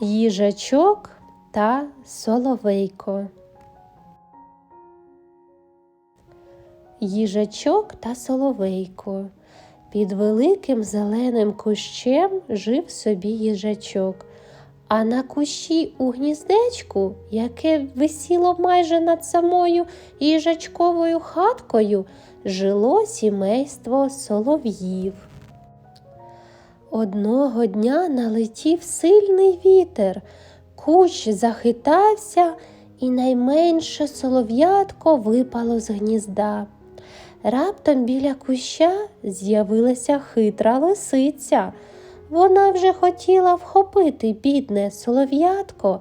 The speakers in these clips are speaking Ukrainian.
Їжачок та соловейко. Їжачок та соловейко. Під великим зеленим кущем жив собі їжачок, а на кущі у гніздечку, яке висіло майже над самою їжачковою хаткою, жило сімейство солов'їв. Одного дня налетів сильний вітер, кущ захитався, і найменше солов'ятко випало з гнізда. Раптом біля куща з'явилася хитра лисиця. Вона вже хотіла вхопити бідне солов'ятко,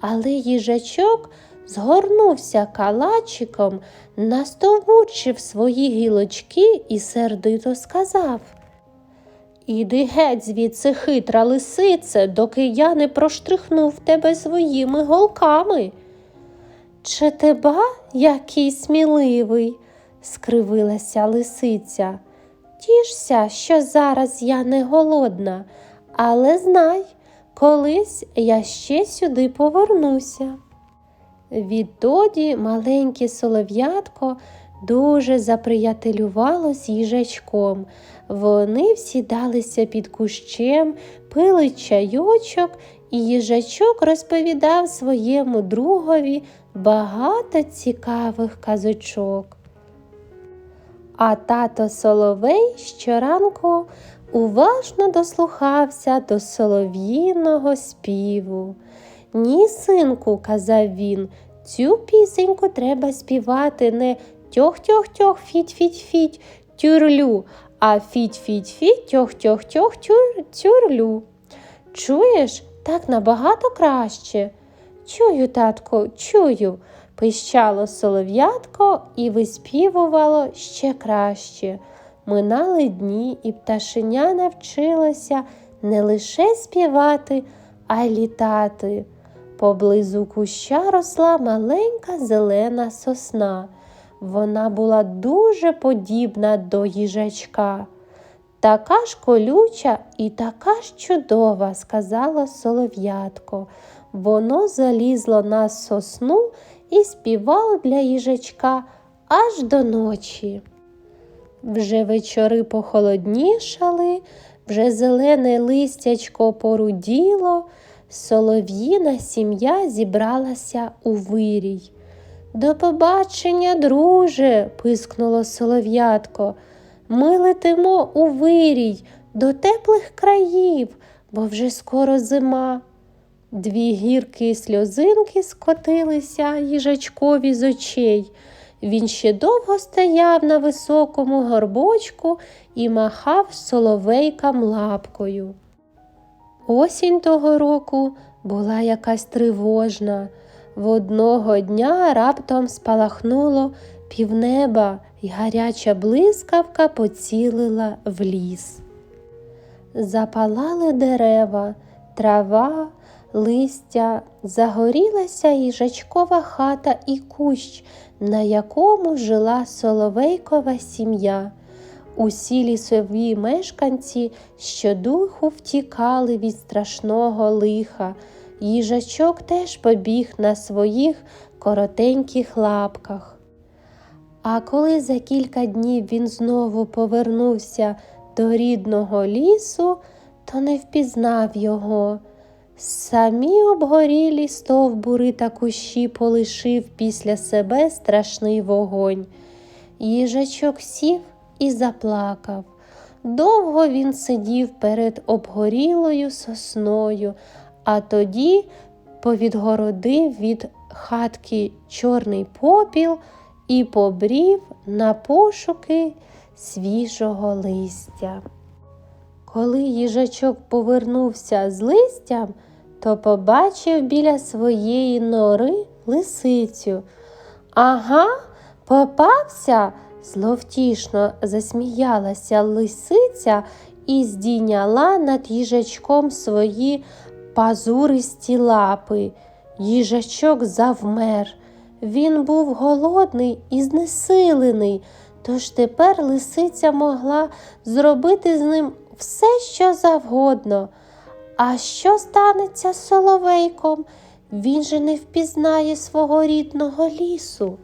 але їжачок згорнувся калачиком, настовбучив свої гілочки і сердито сказав Іди геть звідси хитра лисице, доки я не проштрихнув тебе своїми голками. Чи ти ба, який сміливий? скривилася лисиця. Тішся, що зараз я не голодна, але знай, колись я ще сюди повернуся. Відтоді маленьке солов'ятко дуже заприятелювало з їжачком. Вони всідалися під кущем, пили чайочок, і їжачок розповідав своєму другові багато цікавих казочок. А тато Соловей щоранку уважно дослухався до солов'їного співу. Ні, синку, казав він, цю пісеньку треба співати не тьох-тьох-тьох, фіть-фіть-фіть, тюрлю, а фіть-фіть-фіть, тьох-тьох-тьох, тюрлю. Чуєш, так набагато краще. Чую, татку, чую пищало солов'ятко і виспівувало ще краще. Минали дні, і пташеня навчилося не лише співати, а й літати. Поблизу куща росла маленька зелена сосна. Вона була дуже подібна до їжачка. Така ж колюча і така ж чудова, сказала солов'ятко. Воно залізло на сосну і співав для їжачка аж до ночі. Вже вечори похолоднішали, вже зелене листячко поруділо, солов'їна сім'я зібралася у вирій. До побачення, друже, пискнуло солов'ятко. Ми летимо у вирій до теплих країв, бо вже скоро зима. Дві гіркі сльозинки скотилися їжачкові з очей. Він ще довго стояв на високому горбочку і махав соловейкам лапкою. Осінь того року була якась тривожна. В одного дня раптом спалахнуло півнеба, і гаряча блискавка поцілила в ліс. Запалали дерева, трава листя, загорілася їжачкова хата і кущ, на якому жила соловейкова сім'я. Усі лісові мешканці щодуху втікали від страшного лиха. Їжачок теж побіг на своїх коротеньких лапках. А коли за кілька днів він знову повернувся до рідного лісу, то не впізнав його. Самі обгорілі стовбури та кущі полишив після себе страшний вогонь. Їжачок сів і заплакав. Довго він сидів перед обгорілою сосною, а тоді повідгородив від хатки чорний попіл і побрів на пошуки свіжого листя. Коли їжачок повернувся з листям, то побачив біля своєї нори лисицю. Ага, попався, зловтішно засміялася лисиця і здійняла над їжачком свої пазуристі лапи. Їжачок завмер. Він був голодний і знесилений, тож тепер лисиця могла зробити з ним все, що завгодно. А що станеться з соловейком? Він же не впізнає свого рідного лісу.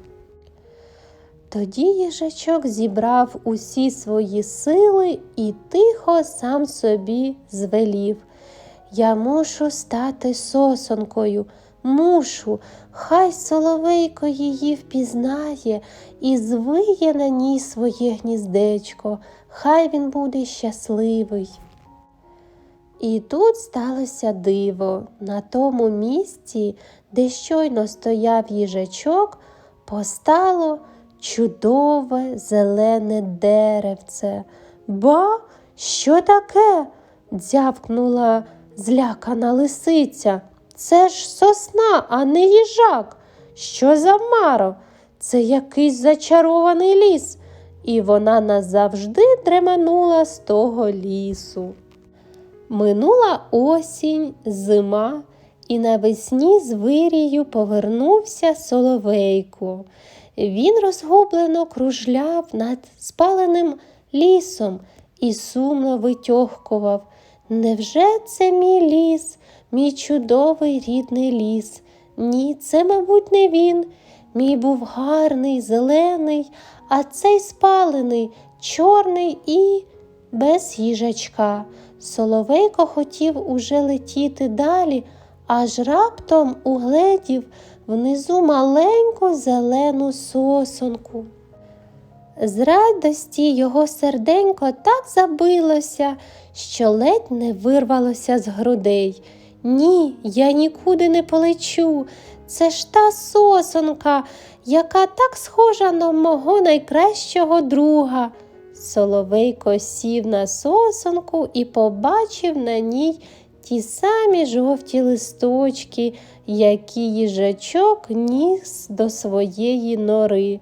Тоді їжачок зібрав усі свої сили і тихо сам собі звелів. Я мушу стати сосонкою, мушу, хай соловейко її впізнає і звиє на ній своє гніздечко, хай він буде щасливий. І тут сталося диво. На тому місці, де щойно стояв їжачок, постало чудове зелене деревце. Ба, що таке? дзявкнула злякана лисиця. Це ж сосна, а не їжак. Що за маро? Це якийсь зачарований ліс. І вона назавжди дреманула з того лісу. Минула осінь, зима, і навесні з вирію повернувся соловейко. Він розгублено кружляв над спаленим лісом і сумно витьохкував. Невже це мій ліс, мій чудовий рідний ліс? Ні, це, мабуть, не він. Мій був гарний, зелений, а цей спалений, чорний і без їжачка. Соловейко хотів уже летіти далі, аж раптом угледів внизу маленьку зелену сосонку. З радості його серденько так забилося, що ледь не вирвалося з грудей. Ні, я нікуди не полечу. Це ж та сосонка, яка так схожа на мого найкращого друга. Соловейко сів на сосонку і побачив на ній ті самі жовті листочки, які їжачок ніс до своєї нори.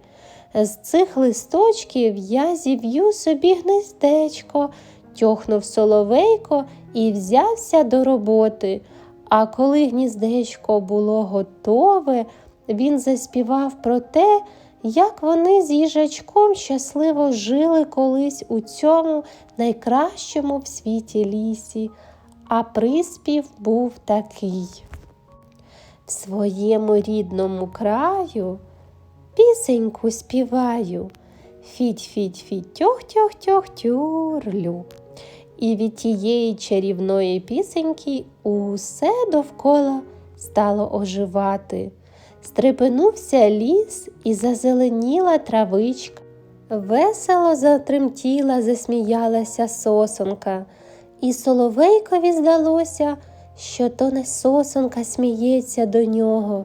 З цих листочків я зів'ю собі гнездечко, тьохнув соловейко і взявся до роботи. А коли гніздечко було готове, він заспівав про те, як вони з їжачком щасливо жили колись у цьому найкращому в світі лісі, а приспів був такий. В своєму рідному краю пісеньку співаю. Фідь-фідь-фідь, тьох-тьох-тьох-тюрлю. І від тієї чарівної пісеньки усе довкола стало оживати. Стрепенувся ліс і зазеленіла травичка. Весело затремтіла, засміялася сосонка, і соловейкові здалося, що то не сосонка сміється до нього,